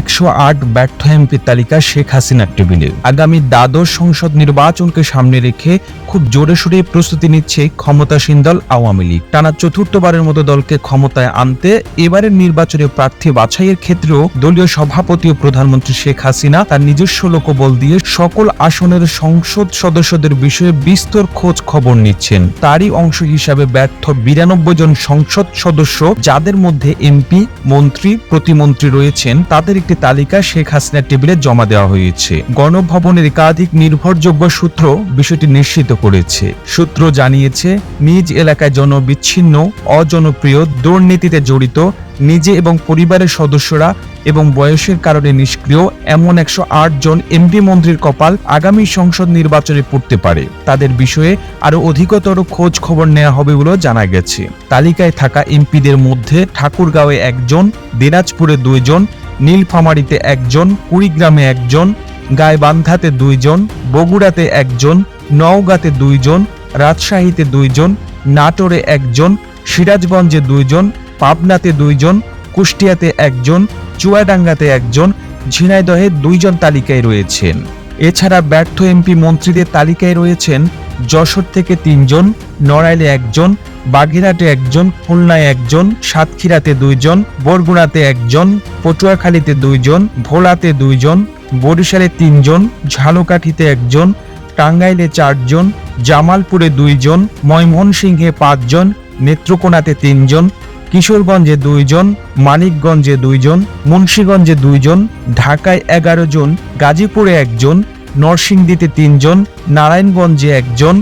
একশো আট ব্যর্থ এমপির তালিকা শেখ হাসিনার টেবিলে। আগামী দ্বাদশ সংসদ নির্বাচনকে সামনে রেখে খুব জোরে সোরে প্রস্তুতি নিচ্ছে ক্ষমতাসীন দল আওয়ামী লীগ। টানা চতুর্থবারের মতো দলকে ক্ষমতায় আনতে এবারের নির্বাচনে প্রার্থী বাছাইয়ের ক্ষেত্রেও দলীয় সভাপতি ও প্রধানমন্ত্রী শেখ হাসিনা তার নিজস্ব লোকবল দিয়ে সকল আসনের সংসদ সদস্যদের বিষয়ে বিস্তর খোঁজ খবর নিচ্ছেন। তারই অংশ হিসাবে ব্যর্থ বিরানব্বই জন সংসদ সদস্য যাদের মধ্যে এমপি, মন্ত্রী, প্রতিমন্ত্রী রয়েছেন, তাদের একটি তালিকা শেখ হাসিনার টেবিলে জমা দেওয়া হয়েছে। গণভবনের একাধিক নির্ভরযোগ্য সূত্র বিষয়টি নিশ্চিত করেছে। সূত্র জানিয়েছে, নিজ এলাকায় জনবিচ্ছিন্ন, অজনপ্রিয়, দুর্নীতিতে জড়িত, নিজে এবং পরিবারের সদস্যরা এবং বয়সের কারণে নিষ্ক্রিয় এমন একশো আট জন এমপি মন্ত্রীর কপাল আগামী সংসদ নির্বাচনে পড়তে পারে। তাদের বিষয়ে আরও অধিকতর খোঁজ খবর নেওয়া হবে বলেও জানা গেছে। তালিকায় থাকা এমপিদের মধ্যে ঠাকুরগাঁওয়ে একজন, দিনাজপুরে দুইজন নীলফামারীতে একজন, কুড়িগ্রামে একজন, গাইবান্ধাতে দুইজন, বগুড়াতে একজন, নওগাঁতে দুইজন, রাজশাহীতে দুইজন, নাটোরে একজন, সিরাজগঞ্জে দুইজন, পাবনাতে দুইজন, কুষ্টিয়াতে একজন, চুয়াডাঙ্গাতে একজন, ঝিনাইদহে দুইজন তালিকায় রয়েছেন। এছাড়া ব্যর্থ এমপি মন্ত্রীদের তালিকায় রয়েছেন যশোর থেকে তিনজন, নড়াইলে একজন বাগেরহাটে একজন, খুলনায় একজন, সাতক্ষীরাতে দুইজন, বরগুনাতে একজন, পটুয়াখালীতে দুইজন, ভোলাতে দুইজন, বরিশালে তিনজন, ঝালকাঠিতে একজন, টাঙ্গাইলে চারজন, জামালপুরে দুইজন, ময়মনসিংহে পাঁচজন, নেত্রকোনাতে তিনজন, কিশোরগঞ্জে দুইজন, মানিকগঞ্জে দুইজন, মুন্সীগঞ্জে দুইজন, ঢাকায় এগারো জন, গাজীপুরে একজন, নরসিংদীতে তিনজন, নারায়ণগঞ্জে একজন,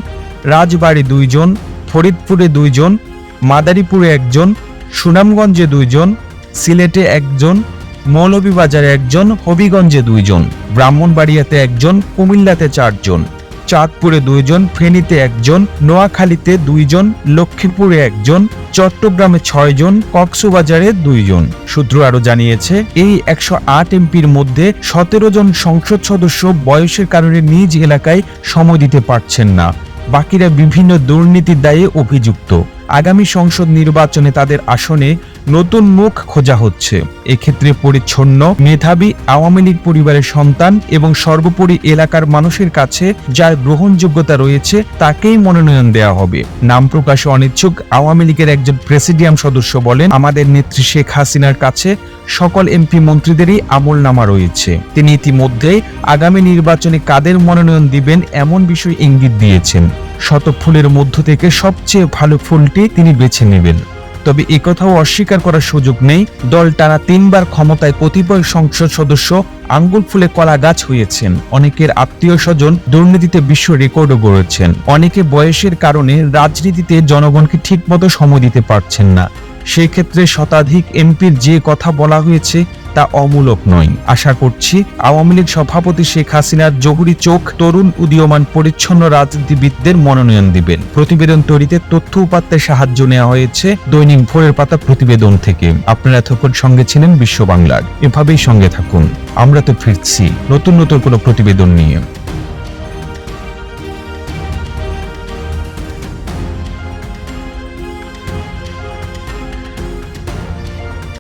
রাজবাড়ী দুইজন ফরিদপুরে দুইজন, মাদারীপুরে একজন, সুনামগঞ্জে দুইজন, সিলেটে একজন, মৌলভীবাজারে একজন, হবিগঞ্জে দুইজন, ব্রাহ্মণবাড়িয়াতে একজন, কুমিল্লাতে চারজন, চাঁদপুরে দুইজন, ফেনীতে একজন, নোয়াখালীতে দুইজন, লক্ষ্মীপুরে একজন, চট্টগ্রামে ছয়জন, কক্সবাজারে দুইজন। সূত্র আরও জানিয়েছে, এই একশো আট এমপির মধ্যে সতেরো জন সংসদ সদস্য বয়সের কারণে নিজ এলাকায় সময় দিতে পারছেন না। বাকিরা বিভিন্ন দুর্নীতির দায়ে অভিযুক্ত। আগামী সংসদ নির্বাচনে তাদের আসনে নতুন মুখ খোঁজা হচ্ছে। এক্ষেত্রে পরিচ্ছন্ন, মেধাবী, আওয়ামী লীগ পরিবারের সন্তান এবং সর্বোপরি এলাকার মানুষের কাছে যার গ্রহণযোগ্যতা রয়েছে, তাকেই মনোনয়ন দেওয়া হবে। নাম প্রকাশে অনিচ্ছুক, আওয়ামী লীগের একজন প্রেসিডিয়াম সদস্য বলেন, আমাদের নেত্রী শেখ হাসিনার কাছে সকল এমপি মন্ত্রীদেরই আমল নামা রয়েছে। তিনি ইতিমধ্যেই আগামী নির্বাচনে কাদের মনোনয়ন দিবেন এমন বিষয় ইঙ্গিত দিয়েছেন। শত ফুলের মধ্য থেকে সবচেয়ে ভালো ফুলটি তিনি বেছে নেবেন। তবে একথাও অস্বীকার করার সুযোগ নেই। দল টানা তিনবার ক্ষমতায় কতিপয় সংসদ সদস্য আঙ্গুল ফুলে কলা গাছ হয়েছেন। অনেকের আত্মীয় স্বজন দুর্নীতিতে বিশ্ব রেকর্ডও গড়েছেন। অনেকে বয়সের কারণে রাজনীতিতে জনগণকে ঠিকমতো সময় দিতে পারছেন না। সেই ক্ষেত্রে শতাধিক এমপির যে কথা বলা হয়েছে তা অমূলক নয়। আশা করছি আওয়ামী লীগ সভাপতি শেখ হাসিনার জহুরি চোখ তরুণ উদীয়মান পরিচ্ছন্ন রাজনীতিবিদদের মনোনয়ন দিবেন। প্রতিবেদন তৈরিতে তথ্য উপাত্তের সাহায্য নেওয়া হয়েছে দৈনিক ভোরের পাতা প্রতিবেদন থেকে। আপনারা এতক্ষণ সঙ্গে ছিলেন বিশ্ব বাংলার। এভাবেই সঙ্গে থাকুন। আমরা তো ফিরছি। নতুন নতুন কোনো প্রতিবেদন নিয়ে।